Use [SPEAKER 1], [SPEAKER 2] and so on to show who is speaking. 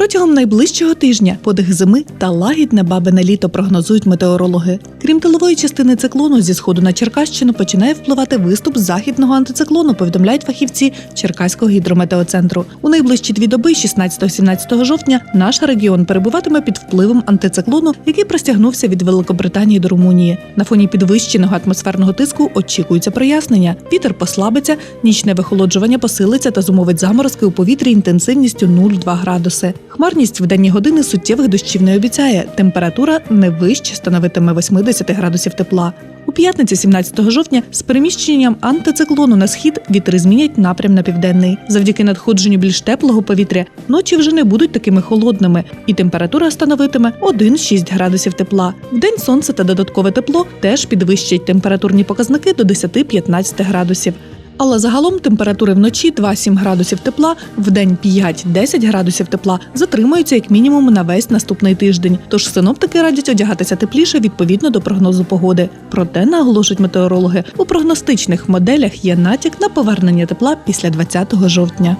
[SPEAKER 1] Протягом найближчого тижня подих зими та лагідне бабине літо прогнозують метеорологи. Крім тилової частини циклону, зі сходу на Черкащину починає впливати виступ західного антициклону, повідомляють фахівці Черкаського гідрометеоцентру. У найближчі дві доби, 16-17 жовтня, наш регіон перебуватиме під впливом антициклону, який простягнувся від Великобританії до Румунії. На фоні підвищеного атмосферного тиску очікується прояснення. Вітер послабиться, нічне вихолоджування посилиться та зумовить заморозки у повітрі інтенсивністю 0,2 градуси. Хмарність в денні години суттєвих дощів не обіцяє. Температура не вище становитиме 80 градусів тепла. У п'ятницю, 17 жовтня, з переміщенням антициклону на схід вітри змінять напрям на південний. Завдяки надходженню більш теплого повітря ночі вже не будуть такими холодними, і температура становитиме 1-6 градусів тепла. Вдень сонце та додаткове тепло теж підвищать температурні показники до 10-15 градусів. Але загалом температури вночі 2-7 градусів тепла, в день 5-10 градусів тепла затримуються як мінімум на весь наступний тиждень. Тож синоптики радять одягатися тепліше відповідно до прогнозу погоди. Проте наголошують метеорологи, у прогностичних моделях є натяк на повернення тепла після 20 жовтня.